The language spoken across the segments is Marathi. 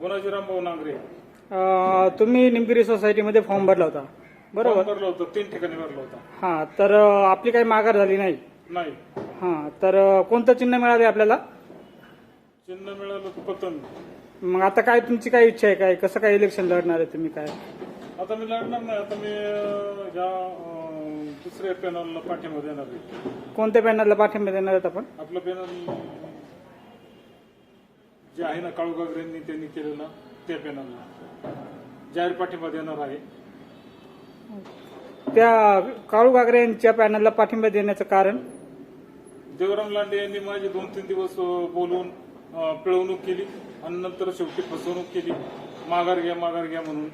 गुणाजीराम भाऊ नांगरे. अ, तुम्ही निमगिरी सोसायटीमध्ये फॉर्म भरला होता. बरोबर? भरलं होतं तीन ठिकाणी भरलं होता. हां तर अ, आपली काही माघार झाली नाही? नाही. हां तर अ, कोणतं चिन्ह मिळाले आपल्याला? चिन्ह मिळालं पतंग मग आता काय तुमची काय इच्छा आहे? काय कसं काय इलेक्शन लढणार आहे तुम्ही काय? आता मी लढणार नाही. आता मी अं, ह्या अं, दुसऱ्या पॅनलला पाठिंबा देणार आहे. कोणत्या पॅनलला पाठिंबा देणार आहेत आपण? आपलं पॅनल जे आहे ना काळू गागरेंनी त्यांनी केलेलं त्या पॅनलला जाहीर पाठिंबा देणार आहे. त्या काळू गागरे यांच्या पॅनलला पाठिंबा देण्याचं कारण? देवराम लांडे यांनी माझे दोन तीन दिवस बोलवून अं, पिळवणूक केली आणि नंतर शेवटी फसवणूक केली. माघार घ्या माघार घ्या म्हणून.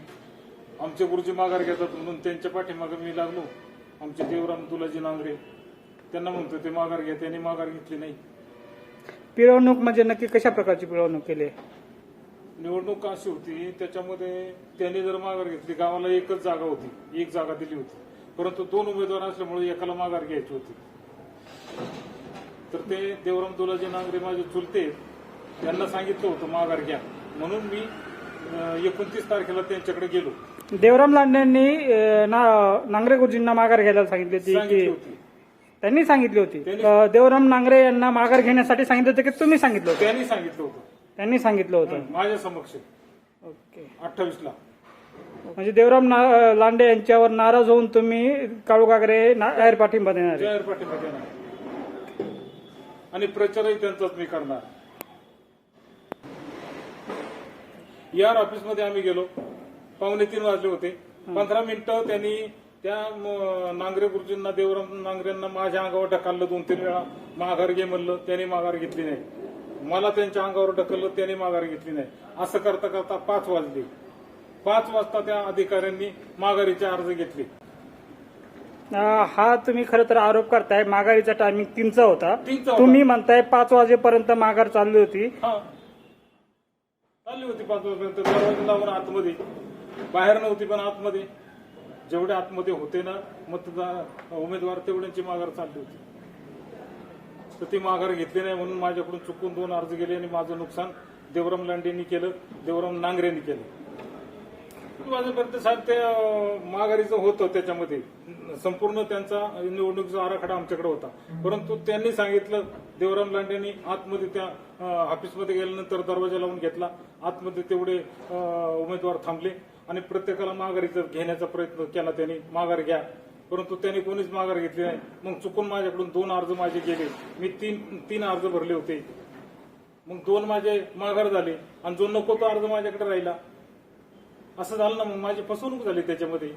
आमचे गुरुजी माघार घेतात म्हणून त्यांच्या पाठीमागे मी लागलो. आमचे देवराम तुलाजी नांगरे त्यांना म्हणतो ते माघार घ्या त्यांनी माघार घेतली नाही. पिळवणूक म्हणजे नक्की कशा प्रकारची पिळवणूक केली? आहे? निवडणूक अशी होती त्याच्यामध्ये त्यांनी जर माघार घेतली गावाला एकच जागा होती एक जागा दिली होती. परंतु दोन उमेदवार असल्यामुळे एकाला माघार घ्यायची होती. तर ते देवराम तुलाजी नांगरे माझे चुलते त्यांना सांगितलं होतं माघार घ्या. म्हणून मी एकोणतीस तारखेला त्यांच्याकडे गेलो. देवराम लांडेंनी नांगरे गुरुजींना माघार घ्यायला सांगितली होती सांगितली होती. त्यांनी सांगितली होती. त्यांनी- अ, देवराम नांगरे यांना माघार घेण्यासाठी सांगितलं होतं की तुम्ही सांगितलं होतं? त्यांनी सांगितलं होतं. त्यांनी सांगितलं होतं. माझ्या समक्ष. ओके. अठ्ठावीस ला म्हणजे देवराम ना- लांडे यांच्यावर नाराज होऊन तुम्ही काळू कागरे ना- जाहीर पाठिंबा देणार आहे. जाहीर पाठिंबा देणार आणि प्रचारही त्यांचाच मी करणार यार ऑफिसमध्ये आम्ही गेलो. पावणे तीन वाजले होते. पंधरा मिनिटं त्यांनी त्या नांगरे गुरुजींना देवराम नांगरेंना माझ्या अंगावर ढकललं दोन तीन वेळा. माघार घे म्हणलं त्यांनी माघार घेतली नाही. मला त्यांच्या अंगावर ढकललं त्यांनी माघार घेतली नाही. असं करता करता पाच वाजले. पाच वाजता त्या अधिकाऱ्यांनी माघारीचे अर्ज घेतले. हा तुम्ही खरं तर आरोप करताय. माघारीचा टायमिंग तीनचा होता. तीनचा. तुम्ही म्हणताय पाच वाजेपर्यंत माघार चालली होती. हा. चालली होती पाच वाजपर्यंत. दरवाजा लावून आतमध्ये. बाहेर नव्हती पण आतमध्ये. जेवढे आतमध्ये होते ना मतदार उमेदवार तेवढ्यांची माघार चालली होती. तर ती माघार घेतली नाही म्हणून माझ्याकडून चुकून दोन अर्ज गेले आणि माझं नुकसान देवराम लांडेंनी केलं देवराम नांगरेंनी केलं. माझ्यापर्यंत साहेब ते माघारीचं होतं त्याच्यामध्ये. संपूर्ण त्यांचा निवडणुकीचा आराखडा आमच्याकडे होता. परंतु त्यांनी सांगितलं देवराम लांडेंनी आतमध्ये त्या ऑफिसमध्ये गेल्यानंतर दरवाजा लावून घेतला. आतमध्ये तेवढे उमेदवार थांबले आणि प्रत्येकाला माघारीचं घेण्याचा प्रयत्न केला त्यांनी. माघार घ्या. परंतु त्यांनी कोणीच माघार घेतली नाही. मग चुकून माझ्याकडून दोन अर्ज माझे गेले. मी तीन तीन अर्ज भरले होते. मग दोन माझे माघार झाले आणि जो नको तो अर्ज माझ्याकडे राहिला. असं झालं ना मग माझी फसवणूक झाली त्याच्यामध्ये.